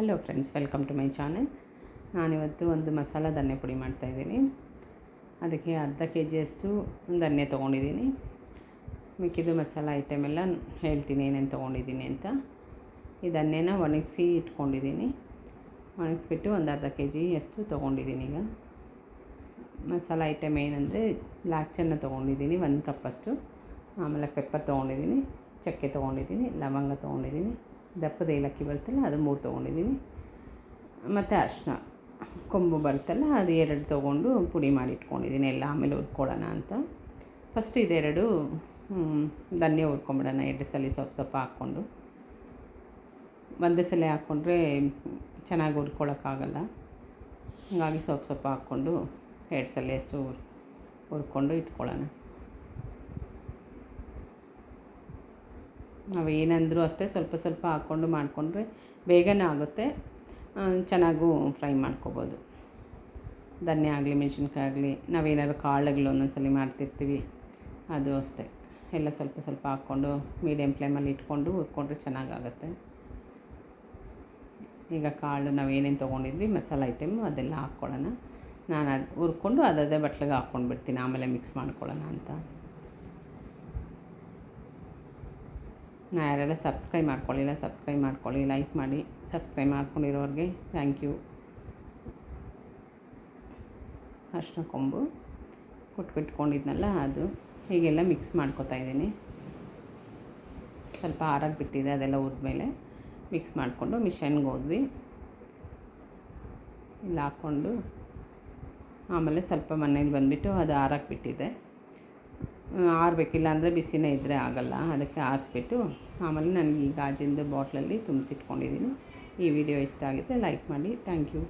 Hello friends welcome to my channel ನಾನಿವತ್ತು ಒಂದು ಮಸಾಲ ಧನ್ಯ ಪುಡಿ ಮಾಡ್ತಾಯಿದ್ದೀನಿ ಅದಕ್ಕೆ ಅರ್ಧ ಕೆ ಜಿಯಷ್ಟು ಧನ್ಯ ತೊಗೊಂಡಿದ್ದೀನಿ. ಮಿಕ್ಕಿದ್ದು ಮಸಾಲ ಐಟಮ್ ಎಲ್ಲ ಹೇಳ್ತೀನಿ ಏನೇನು ತೊಗೊಂಡಿದ್ದೀನಿ ಅಂತ. ಈ ಧನ್ಯನ ಒಣಗಿಸಿ ಇಟ್ಕೊಂಡಿದ್ದೀನಿ. ಒಣಗಿಸ್ಬಿಟ್ಟು ಒಂದು ಅರ್ಧ ಕೆ ಜಿಯಷ್ಟು ತೊಗೊಂಡಿದ್ದೀನಿ ಈಗ. ಮಸಾಲ ಐಟಮ್ ಏನಂದರೆ ಬ್ಲ್ಯಾಕ್ ಚೆನ್ನ ತೊಗೊಂಡಿದ್ದೀನಿ, ಒಂದು ಕಪ್ಪಷ್ಟು ಆಮೇಲೆ ಪೆಪ್ಪರ್ ತೊಗೊಂಡಿದ್ದೀನಿ, ಚಕ್ಕೆ ತೊಗೊಂಡಿದ್ದೀನಿ, ಲವಂಗ ತೊಗೊಂಡಿದ್ದೀನಿ. ದಪ್ಪದ ಏಲಕ್ಕಿ ಬರುತ್ತಲ್ಲ, ಅದು ಮೂರು ತೊಗೊಂಡಿದ್ದೀನಿ. ಮತ್ತು ಅರ್ಶಿನ ಕೊಂಬು ಬರುತ್ತಲ್ಲ, ಅದು ಎರಡು ತೊಗೊಂಡು ಪುಡಿ ಮಾಡಿ ಇಟ್ಕೊಂಡಿದ್ದೀನಿ. ಎಲ್ಲ ಆಮೇಲೆ ಹುರ್ಕೊಳ್ಳೋಣ ಅಂತ. ಫಸ್ಟ್ ಇದೆರಡು ಧನ್ಯ ಹುರ್ಕೊಂಬಿಡೋಣ. ಎರಡು ಸಲ ಸ್ವಲ್ಪ ಸ್ವಲ್ಪ ಹಾಕ್ಕೊಂಡು. ಒಂದೇ ಸಲ ಹಾಕ್ಕೊಂಡ್ರೆ ಚೆನ್ನಾಗಿ ಹುರ್ಕೊಳ್ಳೋಕ್ಕಾಗಲ್ಲ. ಹಾಗಾಗಿ ಸ್ವಲ್ಪ ಸ್ವಲ್ಪ ಹಾಕ್ಕೊಂಡು ಎರಡು ಸಲ ಅಷ್ಟು ಹುರ್ಕೊಂಡು ಇಟ್ಕೊಳ್ಳೋಣ. ನಾವು ಏನಂದರೂ ಅಷ್ಟೇ ಸ್ವಲ್ಪ ಸ್ವಲ್ಪ ಹಾಕ್ಕೊಂಡು ಮಾಡಿಕೊಂಡ್ರೆ ಬೇಗನೆ ಆಗುತ್ತೆ. ಚೆನ್ನಾಗೂ ಫ್ರೈ ಮಾಡ್ಕೊಬೋದು. ಧನ್ಯ ಆಗಲಿ, ಮೆಣಸಿನ್ಕಾಯಿ ಆಗಲಿ, ನಾವೇನಾದ್ರು ಕಾಳುಗಳು ಒಂದೊಂದ್ಸಲ ಮಾಡ್ತಿರ್ತೀವಿ. ಅದು ಅಷ್ಟೇ. ಎಲ್ಲ ಸ್ವಲ್ಪ ಸ್ವಲ್ಪ ಹಾಕ್ಕೊಂಡು ಮೀಡಿಯಮ್ ಫ್ಲೇಮಲ್ಲಿ ಇಟ್ಕೊಂಡು ಹುರ್ಕೊಂಡ್ರೆ ಚೆನ್ನಾಗಾಗತ್ತೆ. ಈಗ ಕಾಳು ನಾವು ಏನೇನು ತೊಗೊಂಡಿದ್ವಿ, ಮಸಾಲೆ ಐಟಮು ಅದೆಲ್ಲ ಹಾಕ್ಕೊಳ್ಳೋಣ. ನಾನು ಅದು ಹುರ್ಕೊಂಡು ಅದೇ ಬಟ್ಲಿಗೆ ಹಾಕ್ಕೊಂಡು ಬಿಡ್ತೀನಿ ಆಮೇಲೆ ಮಿಕ್ಸ್ ಮಾಡ್ಕೊಳ್ಳೋಣ ಅಂತ. ಯಾರೆಲ್ಲ ಸಬ್ಸ್ಕ್ರೈಬ್ ಮಾಡ್ಕೊಳ್ಳಿಲ್ಲ ಸಬ್ಸ್ಕ್ರೈಬ್ ಮಾಡ್ಕೊಳ್ಳಿ ಲೈಕ್ ಮಾಡಿ ಸಬ್ಸ್ಕ್ರೈಬ್ ಮಾಡ್ಕೊಂಡಿರೋರಿಗೆ ಥ್ಯಾಂಕ್ ಯು ಅರ್ಶಿನ ಕೊಂಬು ಕುಟ್ಬಿಟ್ಕೊಂಡಿದ್ನಲ್ಲ ಅದು, ಹೀಗೆಲ್ಲ ಮಿಕ್ಸ್ ಮಾಡ್ಕೊತಾ ಇದ್ದೀನಿ. ಸ್ವಲ್ಪ ಆರಾಗಿ ಬಿಟ್ಟಿದೆ ಅದೆಲ್ಲ ಹುರಿದ್ಮೇಲೆ ಮಿಕ್ಸ್ ಮಾಡಿಕೊಂಡು ಮಿಷನ್ಗೆ ಹೋದ್ವಿ. ಇಲ್ಲಿ ಹಾಕ್ಕೊಂಡು ಆಮೇಲೆ ಸ್ವಲ್ಪ ಮನೇಲಿ ಬಂದುಬಿಟ್ಟು ಅದು ಆರಾಗಿ ಬಿಟ್ಟಿದೆ. ಆರಬೇಕಿಲ್ಲ ಅಂದರೆ ಬಿಸಿನೇ ಇದ್ದರೆ ಆಗಲ್ಲ. ಅದಕ್ಕೆ ಆರಿಸ್ಬಿಟ್ಟು ಆಮೇಲೆ ನನಗೆ ಈ ಗಾಜಿಂದು ಬಾಟ್ಲಲ್ಲಿ ತುಂಬಿಸಿಟ್ಕೊಂಡಿದ್ದೀನಿ. ಈ ವಿಡಿಯೋ ಇಷ್ಟ ಆಗಿದೆ ಲೈಕ್ ಮಾಡಿ. Thank you.